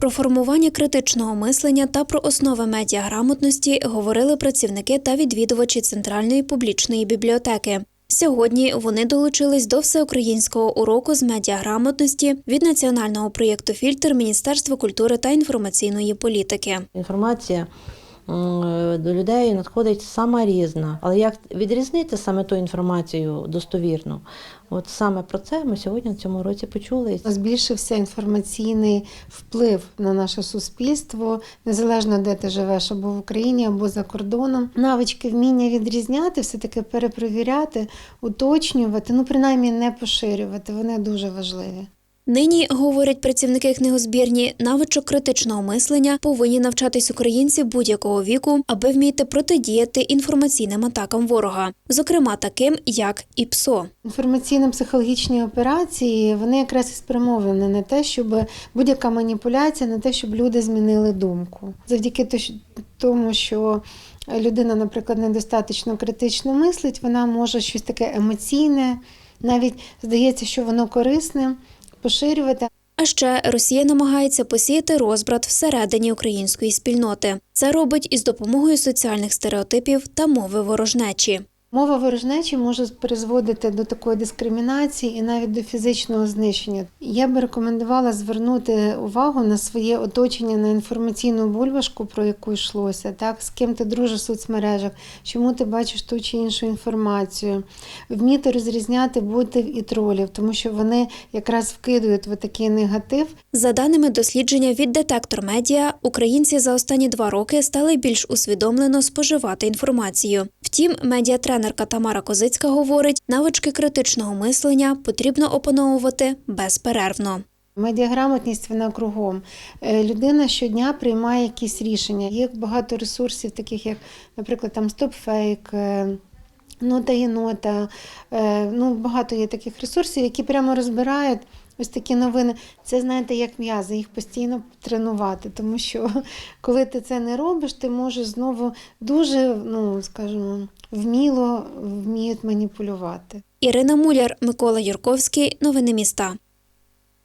Про формування критичного мислення та про основи медіаграмотності говорили працівники та відвідувачі Центральної публічної бібліотеки. Сьогодні вони долучились до всеукраїнського уроку з медіаграмотності від національного проєкту Фільтр Міністерства культури та інформаційної політики. Інформація до людей надходить сама різна. Але як відрізнити саме ту інформацію достовірну? От саме про це ми сьогодні на цьому році почули. Збільшився інформаційний вплив на наше суспільство, незалежно де ти живеш, або в Україні, або за кордоном. Навички вміння відрізняти, все-таки перепровіряти, уточнювати, ну принаймні не поширювати. Вони дуже важливі. Нині, говорять працівники книгозбірні, навичок критичного мислення повинні навчатись українці будь-якого віку, аби вміти протидіяти інформаційним атакам ворога, зокрема таким як ІПСО. Інформаційно-психологічні операції вони якраз і спрямовані на те, щоб будь-яка маніпуляція, на те, щоб люди змінили думку. Завдяки то- тому, що людина, наприклад, недостатньо критично мислить, вона може щось таке емоційне, навіть здається, що воно корисне, поширювати. А ще Росія намагається посіяти розбрат всередині української спільноти. Це робить із допомогою соціальних стереотипів та мови ворожнечі. Мова ворожнечі може призводити до такої дискримінації і навіть до фізичного знищення. Я би рекомендувала звернути увагу на своє оточення, на інформаційну бульбашку, про яку йшлося, так з ким ти дружиш в соцмережах, чому ти бачиш ту чи іншу інформацію, вміти розрізняти ботів і тролів, тому що вони якраз вкидують в такий негатив. За даними дослідження від детектор медіа, українці за останні два роки стали більш усвідомлено споживати інформацію. Втім, медіатренерка Тамара Козицька говорить, навички критичного мислення потрібно опановувати безперервно. Медіаграмотність вона кругом. Е, Людина щодня приймає якісь рішення. Є багато ресурсів, таких як, наприклад, там StopFake, нота єнота. е, Ну, багато є таких ресурсів, які прямо розбирають. Ось такі новини. Це знаєте, як м'язи, їх постійно тренувати, тому що коли ти це не робиш, ти можеш знову дуже, ну скажімо, вміло вміють маніпулювати. Ірина Муляр, Микола Юрковський. Новини міста.